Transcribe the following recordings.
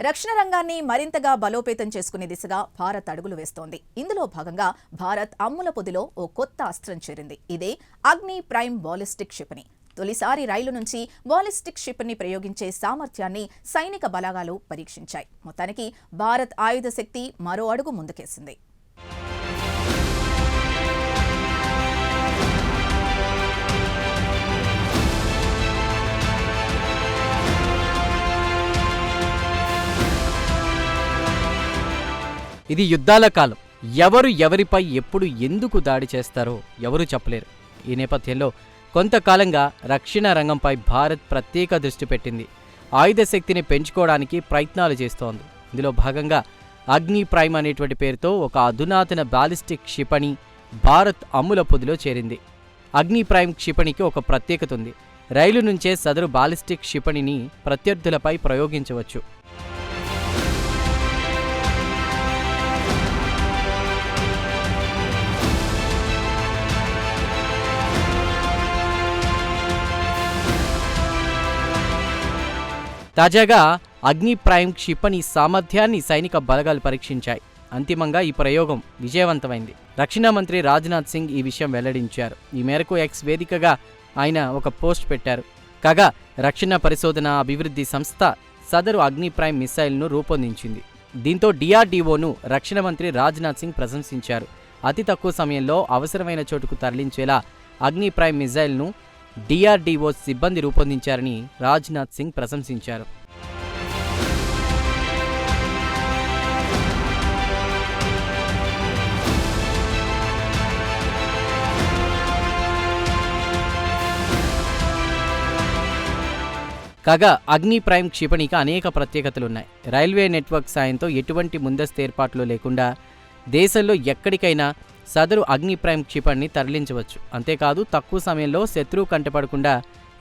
రక్షణ రంగాన్ని మరింతగా బలోపేతం చేసుకునే దిశగా భారత్ అడుగులు వేస్తోంది. ఇందులో భాగంగా భారత్ అమ్ముల పొదిలో ఓ కొత్త అస్త్రం చేరింది. ఇదే అగ్ని ప్రైమ్ బాలిస్టిక్ క్షిపణి. తొలిసారి రైలు నుంచి బాలిస్టిక్ క్షిపణిని ప్రయోగించే సామర్థ్యాన్ని సైనిక బలగాలు పరీక్షించాయి. మొత్తానికి భారత్ ఆయుధ శక్తి మరో అడుగు ముందుకేసింది. ఇది యుద్ధాల కాలం. ఎవరు ఎవరిపై ఎప్పుడు ఎందుకు దాడి చేస్తారో ఎవరూ చెప్పలేరు. ఈ నేపథ్యంలో కొంతకాలంగా రక్షణ రంగంపై భారత్ ప్రత్యేక దృష్టి పెట్టింది. ఆయుధ శక్తిని పెంచుకోవడానికి ప్రయత్నాలు చేస్తోంది. ఇందులో భాగంగా అగ్ని ప్రైమ్ అనేటువంటి పేరుతో ఒక అధునాతన బాలిస్టిక్ క్షిపణి భారత్ అమ్ముల పొదిలో చేరింది. అగ్ని ప్రైమ్ క్షిపణికి ఒక ప్రత్యేకత ఉంది. రైలు నుంచే సదరు బాలిస్టిక్ క్షిపణిని ప్రత్యర్థులపై ప్రయోగించవచ్చు. తాజాగా అగ్ని ప్రైమ్ క్షిపణి సామర్థ్యాన్ని సైనిక బలగాలు పరీక్షించాయి. అంతిమంగా ఈ ప్రయోగం విజయవంతమైంది. రక్షణ మంత్రి రాజ్నాథ్ సింగ్ ఈ విషయం వెల్లడించారు. ఈ మేరకు ఎక్స్ వేదికగా ఆయన ఒక పోస్ట్ పెట్టారు. కాగా రక్షణ పరిశోధన అభివృద్ధి సంస్థ సదరు అగ్ని ప్రైమ్ మిసైల్ను రూపొందించింది. దీంతో డిఆర్డీఓను రక్షణ మంత్రి రాజ్నాథ్ సింగ్ ప్రశంసించారు. అతి తక్కువ సమయంలో అవసరమైన చోటుకు తరలించేలా అగ్ని ప్రైమ్ మిసైల్ను డిఆర్డీఓ సిబ్బంది రూపొందించారని రాజ్నాథ్ సింగ్ ప్రశంసించారు. కాగా అగ్ని ప్రైమ్ క్షిపణికి అనేక ప్రత్యేకతలున్నాయి. రైల్వే నెట్వర్క్ సాయంతో ఎటువంటి ముందస్తు ఏర్పాట్లు లేకుండా దేశంలో ఎక్కడికైనా సదరు అగ్ని ప్రైమ్ క్షిపణిని తరలించవచ్చు. అంతేకాదు తక్కువ సమయంలో శత్రువు కంటపడకుండా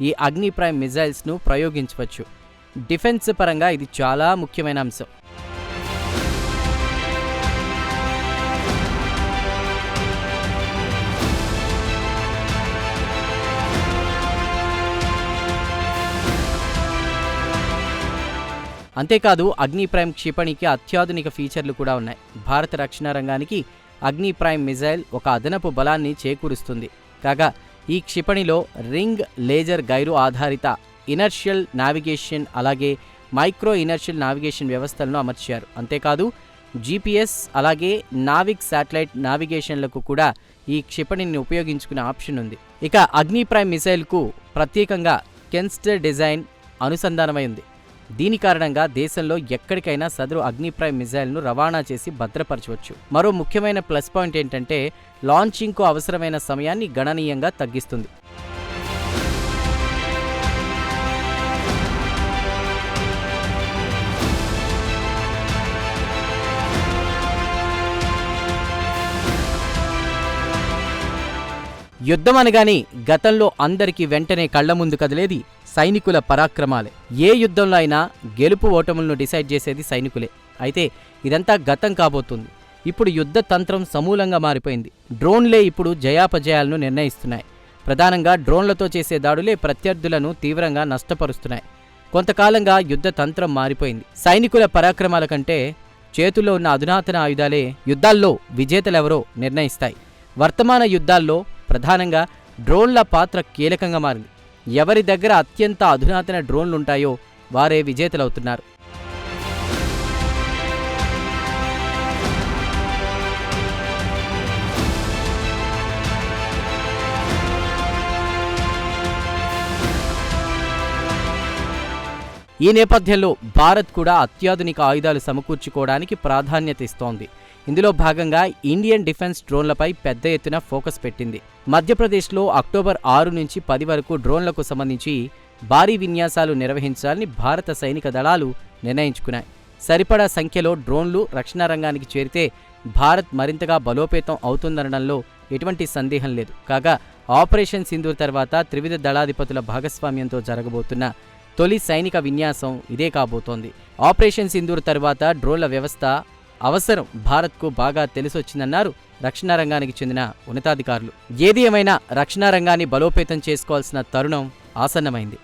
ఈ అగ్ని ప్రైమ్ మిజైల్స్ను ప్రయోగించవచ్చు. డిఫెన్స్ పరంగా ఇది చాలా ముఖ్యమైన అంశం. అంతేకాదు అగ్ని ప్రైమ్ క్షిపణికి అత్యాధునిక ఫీచర్లు కూడా ఉన్నాయి. భారత రక్షణ రంగానికి అగ్ని ప్రైమ్ మిజైల్ ఒక అదనపు బలాన్ని చేకూరుస్తుంది. కాగా ఈ క్షిపణిలో రింగ్ లేజర్ గైరు ఆధారిత ఇనర్షియల్ నావిగేషన్ అలాగే మైక్రో ఇనర్షియల్ నావిగేషన్ వ్యవస్థలను అమర్చారు. అంతేకాదు జీపీఎస్ అలాగే నావిక్ శాటిలైట్ నావిగేషన్లకు కూడా ఈ క్షిపణిని ఉపయోగించుకునే ఆప్షన్ ఉంది. ఇక అగ్ని ప్రైమ్ మిసైల్కు ప్రత్యేకంగా కెన్స్టర్ డిజైన్ అనుసంధానమై ఉంది. దీని కారణంగా దేశంలో ఎక్కడికైనా సదరు అగ్నిప్రాయ్ మిజైల్ను రవాణా చేసి భద్రపరచవచ్చు. మరో ముఖ్యమైన ప్లస్ పాయింట్ ఏంటంటే లాంచింగ్కు అవసరమైన సమయాన్ని గణనీయంగా తగ్గిస్తుంది. యుద్ధం అనగానే గతంలో అందరికీ వెంటనే కళ్ళ ముందు కదిలేది సైనికుల పరాక్రమాలే. ఏ యుద్ధంలో అయినా గెలుపు ఓటములను డిసైడ్ చేసేది సైనికులే. అయితే ఇదంతా గతం కాబోతుంది. ఇప్పుడు యుద్ధ తంత్రం సమూలంగా మారిపోయింది. డ్రోన్లే ఇప్పుడు జయాపజయాలను నిర్ణయిస్తున్నాయి. ప్రధానంగా డ్రోన్లతో చేసే దాడులే ప్రత్యర్థులను తీవ్రంగా నష్టపరుస్తున్నాయి. కొంతకాలంగా యుద్ధ తంత్రం మారిపోయింది. సైనికుల పరాక్రమాల కంటే చేతుల్లో ఉన్న అధునాతన ఆయుధాలే యుద్ధాల్లో విజేతలెవరో నిర్ణయిస్తాయి. వర్తమాన యుద్ధాల్లో ప్రధానంగా డ్రోన్ల పాత్ర కీలకంగా మారింది. ఎవరి దగ్గర అత్యంత అధునాతన డ్రోన్లుంటాయో వారే విజేతలవుతున్నారు. ఈ నేపథ్యంలో భారత్ కూడా అత్యాధునిక ఆయుధాలు సమకూర్చుకోవడానికి ప్రాధాన్యత ఇస్తోంది. ఇందులో భాగంగా ఇండియన్ డిఫెన్స్ డ్రోన్లపై పెద్ద ఎత్తున ఫోకస్ పెట్టింది. మధ్యప్రదేశ్లో అక్టోబర్ ఆరు నుంచి పది వరకు డ్రోన్లకు సంబంధించి భారీ విన్యాసాలు నిర్వహించాలని భారత సైనిక దళాలు నిర్ణయించుకున్నాయి. సరిపడా సంఖ్యలో డ్రోన్లు రక్షణ రంగానికి చేరితే భారత్ మరింతగా బలోపేతం అవుతుందనడంలో ఎటువంటి సందేహం లేదు. కాగా ఆపరేషన్ సింధూర్ తర్వాత త్రివిధ దళాధిపతుల భాగస్వామ్యంతో జరగబోతున్న తొలి సైనిక విన్యాసం ఇదే కాబోతోంది. ఆపరేషన్ సింధూర్ తర్వాత డ్రోన్ల వ్యవస్థ అవసరం. భారత్కు బాగా తెలిసొచ్చిందన్నారు రక్షణ రంగానికి చెందిన ఉన్నతాధికారులు. ఏది ఏమైనా రక్షణ రంగాన్ని బలోపేతం చేసుకోవాల్సిన తరుణం ఆసన్నమైంది.